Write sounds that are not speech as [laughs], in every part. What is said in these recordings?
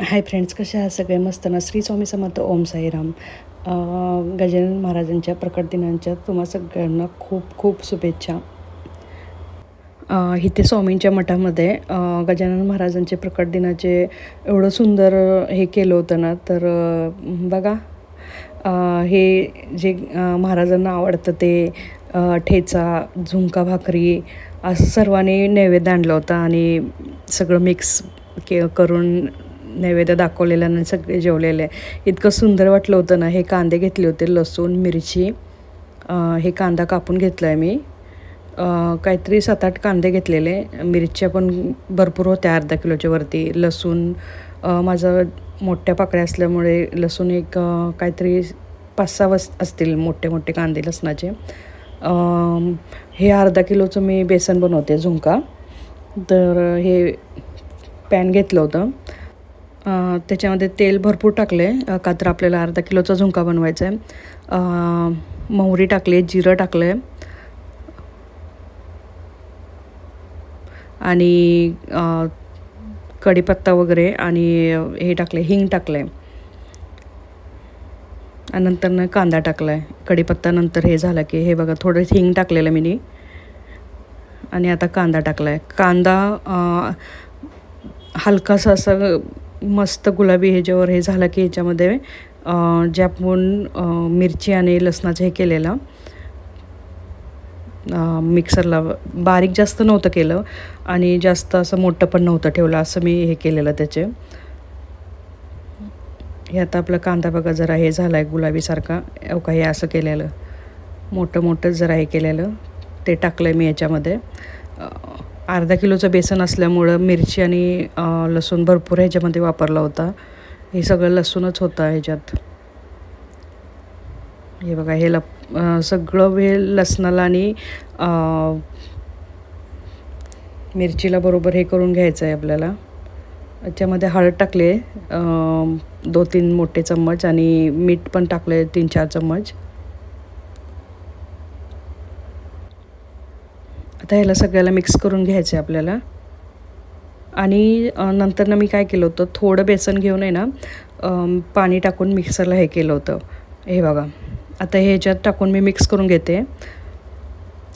Hi friends कसे आहात? सगळे मस्त ना? श्री स्वामी समर्थ ओम साईराम. गजानन महाराजांच्या प्रकट दिनांच्या तुम्हा सगळ्यांना खूप खूप शुभेच्छा. इथे स्वामींच्या मठामध्ये गजानन महाराजांचे प्रकट दिनाचे एवढं सुंदर हे केलं होतं ना तर बघा. हे जे महाराजांना आवडतं ते ठेचा झुंका भाकरी असं सर्वांनी नैवेद्य आणलं होतं आणि सगळं मिक्स के करून नैवेद्य दाखवलेलं आणि सगळे जेवलेले. इतकं सुंदर वाटलं होतं ना हे कांदे घेतले होते लसूण मिरची हे कांदा कापून घेतला आहे मी काहीतरी सात आठ कांदे घेतलेले. मिरच्या पण भरपूर होत्या अर्धा किलोच्या वरती. लसूण माझं मोठ्या पाकळ्या असल्यामुळे लसूण एक काहीतरी पाच सहा वस असतील मोठे मोठे कांदे लसणाचे. हे अर्धा किलोचं मी बेसन बनवते झुंका तर हे पॅन घेतलं होतं. त्याच्यामध्ये तेल भरपूर टाकले कात्र का तर आपल्याला अर्धा किलोचा झुंका बनवायचा आहे मोहरी टाकली जिरं टाकलं आहे आणि कढीपत्ता वगैरे आणि हे टाकले हिंग टाकलं आहे आणि नंतर कांदा टाकला आहे कढीपत्ता नंतर हे झालं की हे बघा थोडं हिंग टाकलेलं मी आणि आता कांदा टाकला आहे कांदा हलकासा असं मस्त गुलाबी ह्याच्यावर हे झालं की ह्याच्यामध्ये जे आपण मिरची आणि लसणाचं हे केलेलं मिक्सरला बारीक जास्त नव्हतं केलं आणि जास्त असं मोठं पण नव्हतं ठेवलं असं मी हे केलेलं त्याचे. हे आता आपला कांदा बघा जरा हे झाला आहे गुलाबीसारखा हो अवका हे असं केलेलं. मोठं मोठं जरा हे केलेलं. ते टाकलं आहे मी याच्यामध्ये. अर्धा किलोचं बेसन असल्यामुळं मिरची आणि लसूण भरपूर ह्याच्यामध्ये वापरला होता. हे सगळं लसूणच होतं ह्याच्यात. हे बघा हे लप सगळं हे लसणाला आणि मिरचीला बरोबर हे करून घ्यायचं आहे आपल्याला. याच्यामध्ये हळद टाकले दोन तीन मोठे चम्मच आणि मीठ पण टाकले तीन चार चम्मच. आता ह्याला सगळ्याला मिक्स करून घ्यायचं आहे आपल्याला. आणि नंतर ना मी काय केलं होतं थोडं बेसन घेऊन आहे ना पाणी टाकून मिक्सरला हे केलं होतं. हे बघा आता हे ह्याच्यात टाकून मी मिक्स करून घेते.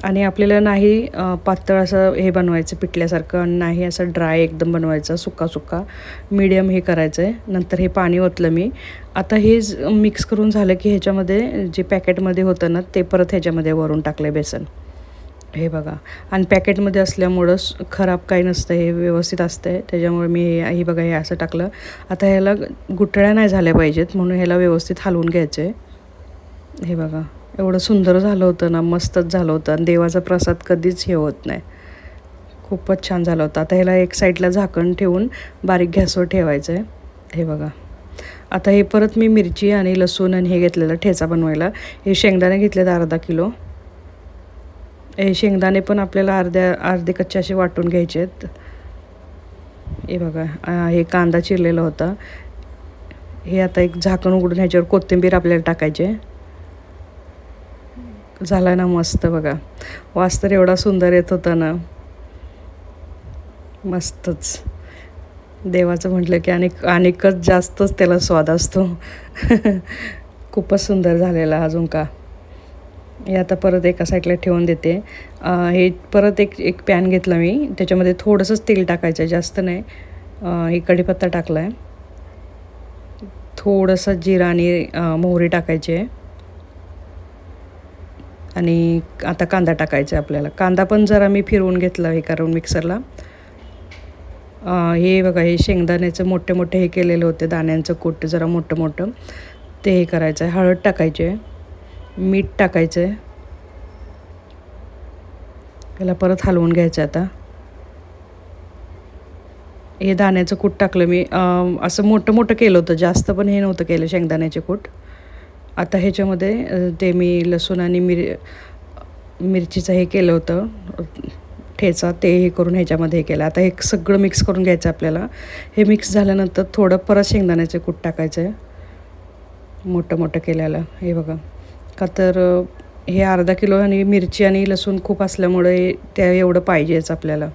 आणि आपल्याला नाही पातळ असं हे बनवायचं पिठल्यासारखं आणि नाही असं ड्राय एकदम बनवायचं सुका सुका मीडियम हे करायचं आहे नंतर हे पाणी ओतलं मी. आता हे मिक्स करून झालं की ह्याच्यामध्ये जे पॅकेटमध्ये होतं ना ते परत ह्याच्यामध्ये वरून टाकलं बेसन. हे बघा. आणि पॅकेटमध्ये असल्यामुळं खराब काही नसतं हे व्यवस्थित असतं आहे त्याच्यामुळे मी हे हे बघा हे असं टाकलं. आता ह्याला गुठळ्या नाही झाल्या पाहिजेत म्हणून ह्याला व्यवस्थित हलवून घ्यायचं. आहे हे बघा. एवढं सुंदर झालं होतं ना मस्तच झालं होतं. आणि देवाचा प्रसाद कधीच हे होत नाही. खूपच छान झालं होतं. आता ह्याला एक साईडला झाकण ठेवून बारीक गॅसवर ठेवायचं आहे. हे बघा. आता हे परत मी मिरची आणि लसूण आणि हे घेतलेलं ठेचा बनवायला. हे शेंगदाणे घेतलेत अर्धा किलो. हे शेंगदाणे पण आपल्याला अर्ध्या अर्धे कच्चे असे वाटून घ्यायचे आहेत हे बघा हे कांदा चिरलेला होता. हे आता एक झाकण उघडून ह्याच्यावर कोथिंबीर आपल्याला टाकायचे. झाला ना मस्त बघा. वास तर एवढा सुंदर येत होता ना. मस्तच. देवाचं म्हटलं की आणि अनेकच जास्तच त्याला स्वाद असतो. [laughs] खूपच सुंदर झालेला अजून का. हे आता परत एका साईडला ठेवून देते. हे परत एक एक पॅन घेतला मी. त्याच्यामध्ये थोडंसंच तेल टाकायचं आहे. जास्त नाही. हे कढीपत्ता टाकला आहे थोडंसं जिरा आणि मोहरी टाकायची आहे. आणि आता कांदा टाकायचा आहे आपल्याला. कांदा पण जरा मी फिरवून घेतला हे करून मिक्सरला हे बघा हे शेंगदाण्याचं मोठे मोठे हे केलेले होते. दाण्यांचं कोट जरा मोठं मोठं ते हे करायचं आहे. हळद टाकायची आहे. मीठ टाकायचं आहे त्याला परत हलवून घ्यायचं आता. हे दाण्याचं कूट टाकलं मी. असं मोठं मोठं केलं होतं. जास्त पण हे नव्हतं केलं शेंगदाण्याचे कूट. आता ह्याच्यामध्ये ते मी लसूण आणि मिर मिरचीचं हे केलं होतं. ठेचा ते हे करून ह्याच्यामध्ये हे केलं. आता हे सगळं मिक्स करून घ्यायचं आपल्याला. हे मिक्स झाल्यानंतर थोडं परत शेंगदाण्याचे कूट टाकायचं आहे मोठं मोठं केल्याला. हे बघा. का तर हे अर्धा किलो आणि मिरची आणि लसूण खूप असल्यामुळे त्या एवढं पाहिजेच आपल्याला.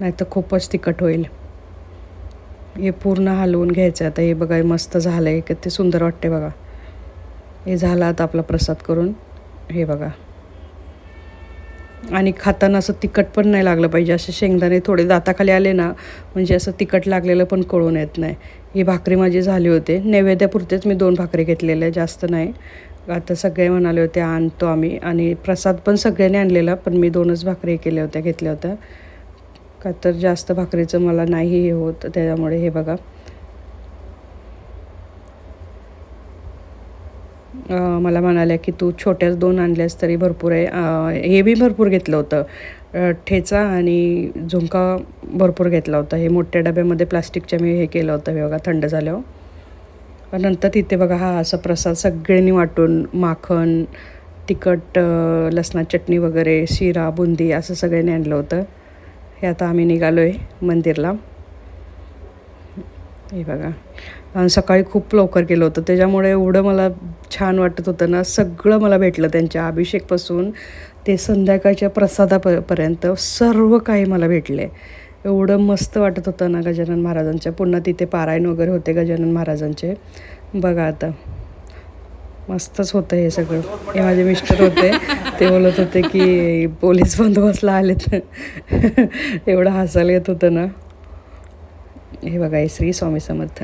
नाही तर खूपच तिखट होईल. हे पूर्ण हलवून घ्यायचं आता हे बघा हे मस्त झालं आहे किती सुंदर वाटते बघा. हे झालं आता आपला प्रसाद करून. हे बघा. आणि खाताना असं तिखट पण नाही लागलं पाहिजे. असे शेंगदाणे थोडे दाताखाली आले ना म्हणजे असं तिखट लागलेलं पण कळून येत नाही. ही भाकरी माझी झाली होते. नैवेद्यापुरतेच मी दोन भाकरी घेतलेल्या जास्त नाही. आता सगळे म्हणाले होते आणतो आम्ही. आणि प्रसाद पण सगळ्यांनी आणलेला पण मी दोनच भाकरी केल्या होत्या घेतल्या होत्या. का तर जास्त भाकरीचं मला नाही हे होत त्याच्यामुळे हे बघा. मला म्हणाल्या की तू छोट्याच दोन आणल्यास तरी भरपूर आहे. हे बी भरपूर घेतलं होतं. ठेचा आणि झुंका भरपूर घेतला होता. हे मोठ्या डब्यामध्ये प्लास्टिकच्या मी हे केलं होतं हे बघा थंड झाल्यावर. नंतर तिथे बघा हा असा प्रसाद सगळ्यांनी वाटून माखण तिखट लसणा चटणी वगैरे शिरा बुंदी असं सगळ्यांनी आणलं होतं. हे आता आम्ही निघालो आहे मंदिरला. हे बघा. आणि सकाळी खूप लवकर केलं होतं. त्याच्यामुळे एवढं मला छान वाटत होतं ना. सगळं मला भेटलं त्यांच्या अभिषेकपासून. ते संध्याकाळच्या प्रसादापर्यंत सर्व काही मला भेटले. एवढं मस्त वाटत होतं ना गजानन महाराजांच्या पुन्हा तिथे पारायण वगैरे होते गजानन महाराजांचे. बघा आता. मस्तच होतं हे सगळं. हे माझे मिस्टर होते. ते बोलत होते की पोलीस बंदोबस्तला आलेत. एवढं हसायला येत होतं ना. हे बघा हे श्री स्वामी समर्थ.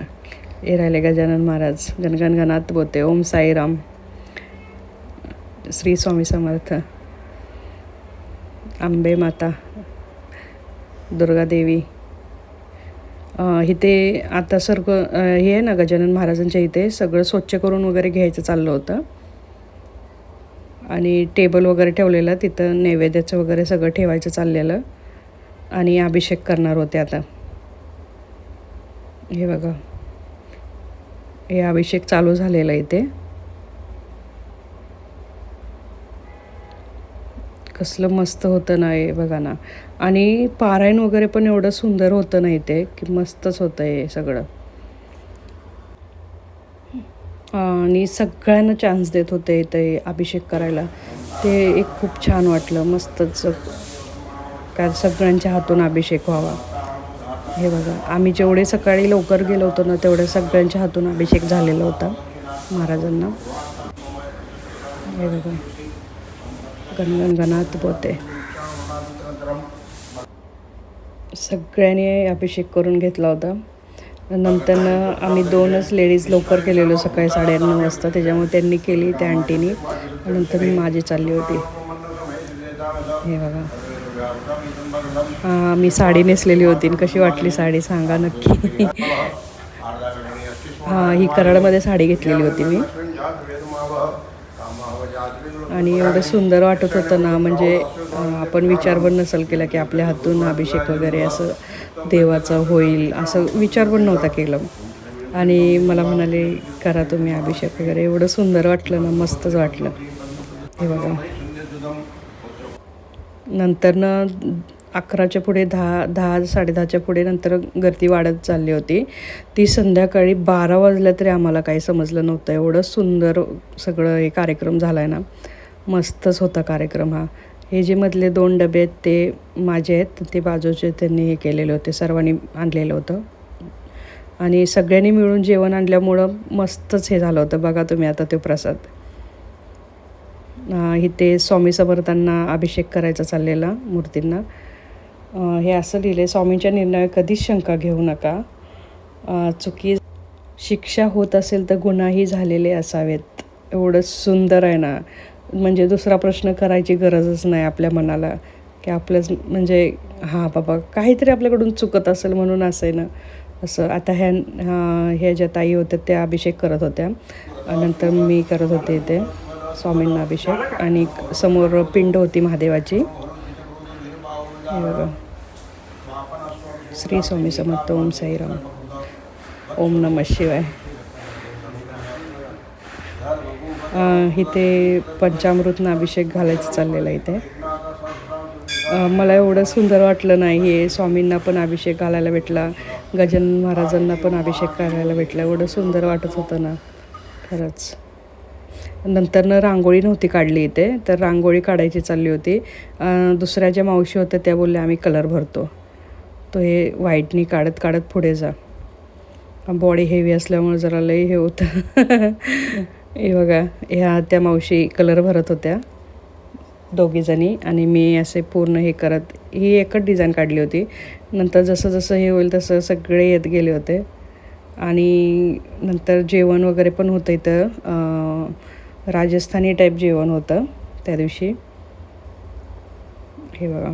हे राहिले गजानन महाराज. गणगणगणात बोलते ओम साईराम. श्री स्वामी समर्थ. आंबे माता. दुर्गादेवी इथे आता सर्व हे आहे ना गजानन महाराजांच्या इथे सगळं स्वच्छ करून वगैरे घ्यायचं चाललं होतं. आणि टेबल वगैरे ठेवलेलं तिथं नैवेद्याचं वगैरे सगळं ठेवायचं चाललेलं. आणि अभिषेक करणार होते आता. हे बघा. हे अभिषेक चालू झालेला इथे. कसलं मस्त होतं ना हे बघा ना. आणि पारायण वगैरे पण एवढं सुंदर होतं ना इथे की मस्तच होतं हे सगळं. आणि सगळ्यांना चान्स देत होते इथे अभिषेक करायला. ते एक खूप छान वाटलं मस्तच. कारण सगळ्यांच्या हातून अभिषेक व्हावा. हे बघा आम्ही जेवढे सकाळी लवकर गेलो होतो ना तेवढ्या सगळ्यांच्या हातून अभिषेक झालेला होता महाराजांना. हे बघा. गणगणगणात पोते सगळ्यांनी अभिषेक करून घेतला होता. नंतर आम्ही दोनच लेडीज लवकर केलेलो सकाळी साडेनऊ वाजता. त्याच्यामुळे त्यांनी केली त्या आंटीनी. नंतर मी माझी चालली होती. हे बघा. हां मी साडी नेसलेली होती. आणि कशी वाटली साडी सांगा नक्की. [laughs] हां ही कराडमध्ये साडी घेतलेली होती मी. आणि एवढं सुंदर वाटत होतं ना म्हणजे आपण विचार पण नसेल केला की आपल्या हातून अभिषेक वगैरे असं देवाचं होईल असं विचार पण नव्हता केलं. आणि मला म्हणाले करा तुम्ही अभिषेक वगैरे. एवढं सुंदर वाटलं ना मस्तच वाटलं. हे बघा. नंतरनं अकराच्या पुढे दहा दहा साडेदहाच्या पुढे नंतर गर्दी वाढत चालली होती. ती संध्याकाळी बारा वाजल्या तरी आम्हाला काही समजलं नव्हतं. एवढं सुंदर सगळं हे कार्यक्रम झाला आहे ना. मस्तच होता कार्यक्रम हा. हे जे मधले दोन डबे आहेत ते माझे आहेत. ते बाजूचे त्यांनी हे केलेले होते. सर्वांनी आणलेलं होतं. आणि सगळ्यांनी मिळून जेवण आणल्यामुळं मस्तच हे झालं होतं. बघा तुम्ही आता ते प्रसाद. इथे स्वामी समर्थांना अभिषेक करायचा चाललेला मूर्तींना. हे असं लिहिले स्वामींच्या निर्णय कधीच शंका घेऊ नका. चुकी शिक्षा होत असेल तर गुन्हाही झालेले असावेत. एवढं सुंदर आहे ना. म्हणजे दुसरा प्रश्न करायची गरजच नाही आपल्या मनाला. की आपलंच म्हणजे हां बाबा काहीतरी आपल्याकडून चुकत असेल म्हणून असं आहे ना. असं आता ह्या ह्या ज्या ताई होत्या त्या अभिषेक करत होत्या. नंतर मी करत होते इथे स्वामींना अभिषेक. आणि समोर पिंड होती महादेवाची. बरं श्री स्वामी समर्थ ओम साईराम. ओम नम शिवाय. इथे पंचामृतनं अभिषेक घालायचं चाललेला आहे इथे. मला एवढं सुंदर वाटलं नाही हे स्वामींना पण अभिषेक घालायला भेटला गजन महाराजांना पण अभिषेक करायला भेटला एवढं सुंदर वाटत होतं ना खरंच. नंतरनं रांगोळी नव्हती काढली इथे तर रांगोळी काढायची चालली होती. दुसऱ्या ज्या मावशी होत्या त्या बोलल्या आम्ही कलर भरतो. तो हे वाईटनी काढत काढत पुढे जा. बॉडी हेवी असल्यामुळे जरा लई हे होतं. [laughs] हे बघा ह्या त्या मावशी कलर भरत होत्या. दोघीजणी आणि मी असे पूर्ण हे करत ही एकच डिझाईन काढली होती. नंतर जसं जसं हे होईल तसं सगळे येत गेले होते. आणि नंतर जेवण वगैरे पण होतं इथं. राजस्थानी टाईप जेवण होतं त्या दिवशी. हे बघा.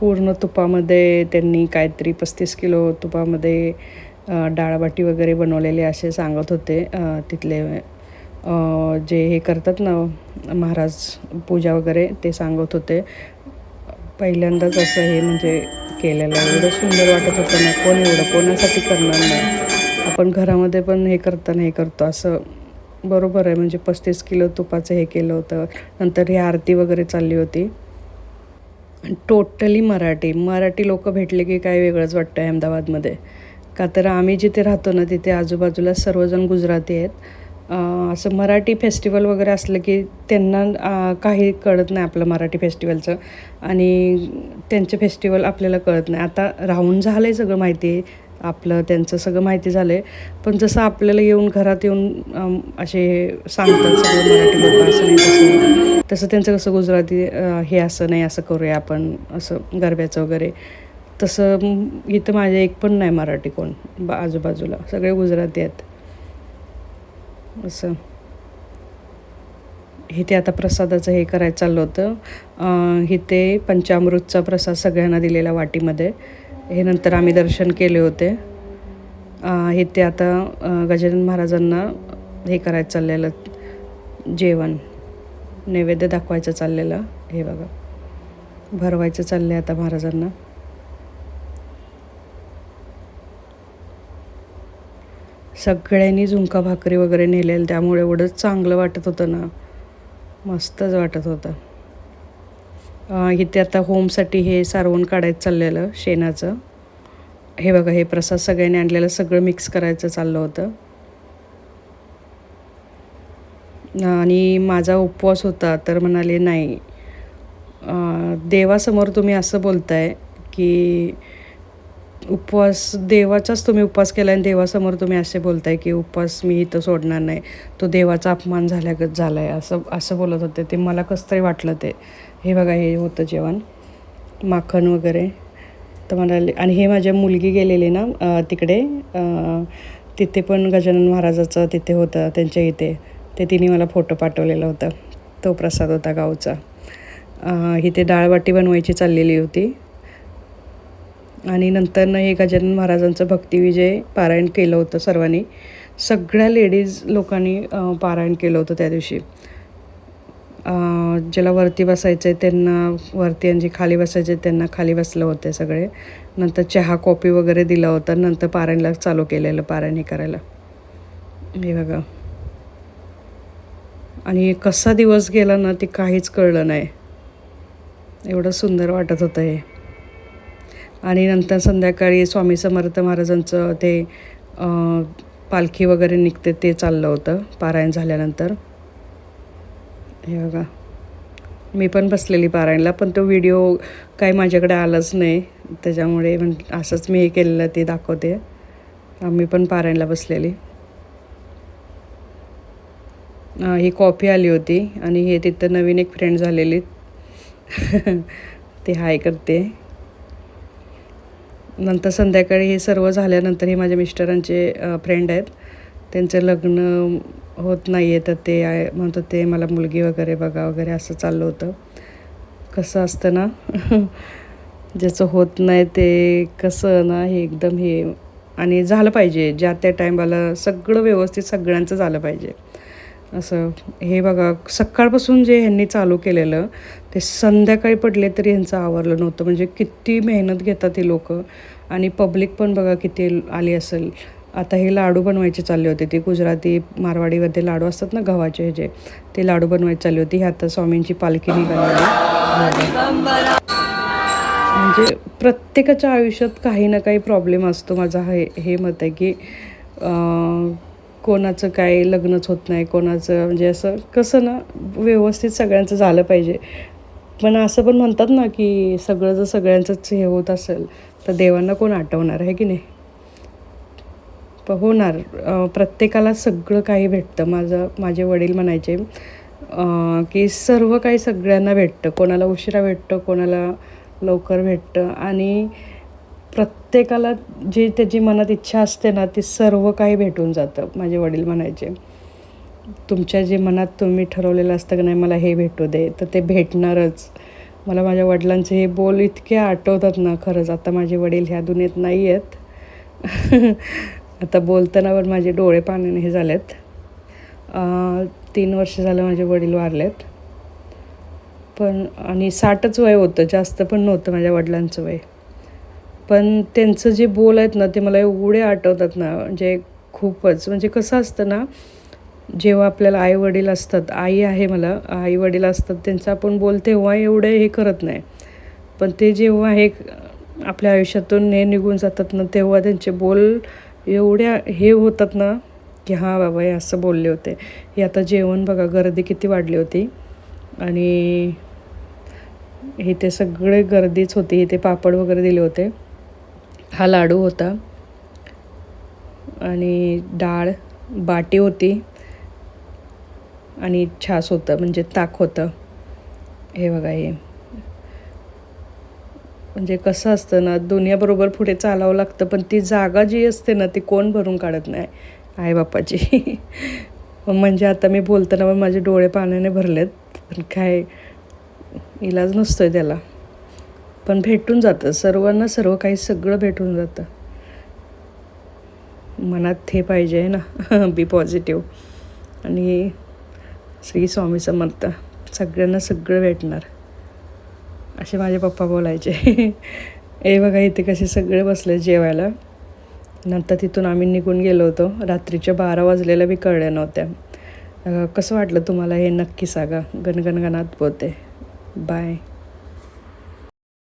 पूर्ण तुपामध्ये त्यांनी काहीतरी पस्तीस किलो तुपामध्ये डाळबाटी वगैरे बनवलेले असे सांगत होते. तिथले जे हे करतात ना महाराज पूजा वगैरे ते सांगत होते. पहिल्यांदाच असं हे म्हणजे केलेलं एवढं सुंदर वाटत होतं ना कोण एवढं कोणासाठी करणार नाही. आपण घरामध्ये पण हे करताना हे करतो. असं बरोबर आहे. म्हणजे पस्तीस किलो तुपाचं हे केलं होतं. नंतर ही आरती वगैरे चालली होती. टोटली मराठी. मराठी लोक भेटले की काय वेगळंच वाटतं अहमदाबादमध्ये. का तर आम्ही जिथे राहतो ना तिथे आजूबाजूला सर्वजण गुजराती आहेत. असं मराठी फेस्टिवल वगैरे असलं की त्यांना काही कळत नाही आपलं मराठी फेस्टिवलचं. आणि त्यांचे फेस्टिवल आपल्याला कळत नाही. आता राहून झालं आहे सगळं माहिती. आहे आपलं त्यांचं सगळं माहिती झालं आहे पण जसं आपल्याला येऊन घरात येऊन असे सांगतात सगळं मराठी लोक असं नाही तसं तसं त्यांचं कसं गुजराती हे असं नाही असं करूया आपण असं गरब्याचं वगैरे. तसं इथं माझ्या एक पण नाही मराठी कोण बा आजूबाजूला. सगळे गुजराती आहेत. असं. इथे आता प्रसादाचं हे करायचं चाललं होतं. इथे पंचामृतचा प्रसाद सगळ्यांना दिलेला वाटीमध्ये. हे नंतर आम्ही दर्शन केले होते. हे इथे आता गजानन महाराजांना हे करायचं चाललेलं जेवण नैवेद्य दाखवायचं चाललेलं हे बघा. भरवायचं चाललं आहे आता महाराजांना. सगळ्यांनी झुंका भाकरी वगैरे नेलेलं त्यामुळे एवढं चांगलं वाटत होतं ना. मस्तच वाटत होतं. इथे आता होमसाठी हे सारवून काढायचं चाललेलं शेणाचं. हे बघा हे प्रसाद सगळ्यांनी आणलेलं सगळं मिक्स करायचं चाललं होतं. आणि माझा उपवास होता तर म्हणाले नाही. देवासमोर तुम्ही असं बोलताय की उपवास देवाचाच तुम्ही उपवास केला आणि देवासमोर तुम्ही असे बोलताय की उपवास मी इथं सोडणार नाही. तो देवाचा अपमान झाल्यागत झाला आहे असं असं बोलत होते. ते मला कसं तरी वाटलं ते. हे बघा हे होतं जेवण. माखण वगैरे. तर म्हणाले आणि हे माझ्या मुलगी गेलेली ना तिकडे तिथे पण गजानन महाराजाचं तिथे होतं त्यांच्या इथे. ते तिने मला फोटो पाठवलेला होता. तो प्रसाद होता गावचा. इथे डाळबाटी बनवायची चाललेली होती. आणि नंतरनं हे गजानन महाराजांचं भक्तिविजय पारायण केलं होतं सर्वांनी. सगळ्या लेडीज लोकांनी पारायण केलं होतं त्या दिवशी. ज्याला वरती बसायचं आहे त्यांना वरती आणि जे खाली बसायचे त्यांना खाली बसलं होते सगळे. नंतर चहा कॉफी वगैरे दिला होता नंतर पारायणला चालू केलेलं पारायण हे करायला. हे बघा. आणि कसा दिवस गेला ना ते काहीच कळलं नाही. एवढं सुंदर वाटत होतं हे. आणि नंतर संध्याकाळी स्वामी समर्थ महाराजांचं ते पालखी वगैरे निघते ते चाललं होतं पारायण झाल्यानंतर. हे बघा. मी पण बसलेली पारायणला पण तो व्हिडिओ काही माझ्याकडे आलाच नाही. त्याच्यामुळे म्हण असंच मी हे केलेलं ते दाखवते. आम्ही पण पारायणला बसलेली. ही कॉफी आली होती आणि हे तिथं नवीन एक फ्रेंड झालेली. [laughs] ते हाय करते. नंतर संध्याकाळी हे सर्व झाल्यानंतर हे माझ्या मिस्टरांचे फ्रेंड आहेत. त्यांचं लग्न होत नाही आहे तर ते आहे म्हणतो ते मला मुलगी वगैरे बघा वगैरे असं चाललं होतं. कसं असतं ना? [laughs] ज्याचं होत नाही ते कसं ना? हे एकदम हे आणि झालं पाहिजे. ज्या त्या टायमाला सगळं व्यवस्थित सगळ्यांचं झालं पाहिजे. असं. हे बघा सकाळपासून जे ह्यांनी चालू केलेलं ते संध्याकाळी पडले तरी ह्यांचं आवरलं नव्हतं. म्हणजे किती मेहनत घेतात ते लोक. आणि पब्लिक पण बघा किती आली असेल. आता हे लाडू बनवायचे चालले होते. ते गुजराती मारवाडीमध्ये लाडू असतात ना गव्हाचे हे जे ते लाडू बनवायचे चालले होते. हे आता स्वामींची पालखी निघाली म्हणजे प्रत्येकाच्या आयुष्यात काही ना काही प्रॉब्लेम असतो. माझा हे हे मत आहे की कोणाचं काय लग्नच होत नाही कोणाचं म्हणजे असं कसं ना व्यवस्थित सगळ्यांचं झालं पाहिजे. पण असं पण म्हणतात ना की सगळं जर सगळ्यांचंच हे होत असेल तर देवांना कोण आठवणार आहे की नाही? प होणार. प्रत्येकाला सगळं काही भेटतं. माझं माझे वडील म्हणायचे की सर्व काही सगळ्यांना भेटतं. कोणाला उशिरा भेटतं कोणाला लवकर भेटतं. आणि प्रत्येकाला जी त्याची मनात इच्छा असते ना ती सर्व काही भेटून जातं माझे वडील म्हणायचे. तुमच्या जे मनात तुम्ही ठरवलेलं असतं की नाही मला हे भेटू दे तर ते भेटणारच. मला माझ्या वडिलांचे हे बोल इतके आठवतात ना खरंच. आता माझे वडील ह्या दुनियेत नाही आहेत [laughs] आता बोलताना पण माझे डोळे पाण्याने हे झालेत. आहेत तीन वर्ष झालं माझे वडील वारलेत. पण आणि साठच वय होतं जास्त पण नव्हतं माझ्या वडिलांचं वय. पण त्यांचं जे बोल आहेत ना ते मला एवढे आठवतात ना म्हणजे खूपच. म्हणजे कसं असतं ना जेव्हा आपल्याला आई वडील असतात आई आहे मला आई वडील असतात त्यांचं आपण बोल तेव्हा एवढं हे करत नाही. पण ते जेव्हा हे आपल्या आयुष्यातून हे निघून जातात ना तेव्हा त्यांचे बोल एवढ्या हे होतात ना की हां बाबा हे असं बोलले होते. हे आता जेवण बघा गर्दी किती वाढली होती. आणि हे ते सगळे गर्दीच होती इथे पापड वगैरे दिले होते. हा लाडू होता. आणि डाळ बाटी होती. आणि छास होतं म्हणजे ताक होतं. हे बघा हे. म्हणजे कसं असतं ना दुनियाबरोबर पुढे चालावं लागतं पण ती जागा जी असते ना ती कोण भरून काढत नाही? आईबापाची. [laughs] म्हणजे आता मी बोलताना पण माझे डोळे पाण्याने भरलेत पण काय इलाज नसतोय त्याला. पण भेटून जातं. सर्वांना सर्व काही सगळं भेटून जातं. मनात हे पाहिजे आहे ना. [laughs] बी पॉझिटिव्ह आणि श्री स्वामी समर्थ सगळ्यांना सगळं भेटणार. असे माझे पप्पा बोलायचे. [laughs] हे बघा इथे कसे सगळे बसले जेवायला. नंतर तिथून आम्ही निघून गेलो होतो. रात्रीच्या बारा वाजलेल्या बी कळल्या नव्हत्या. कसं वाटलं तुम्हाला हे नक्की सांगा. गणगणगणात बोलते बाय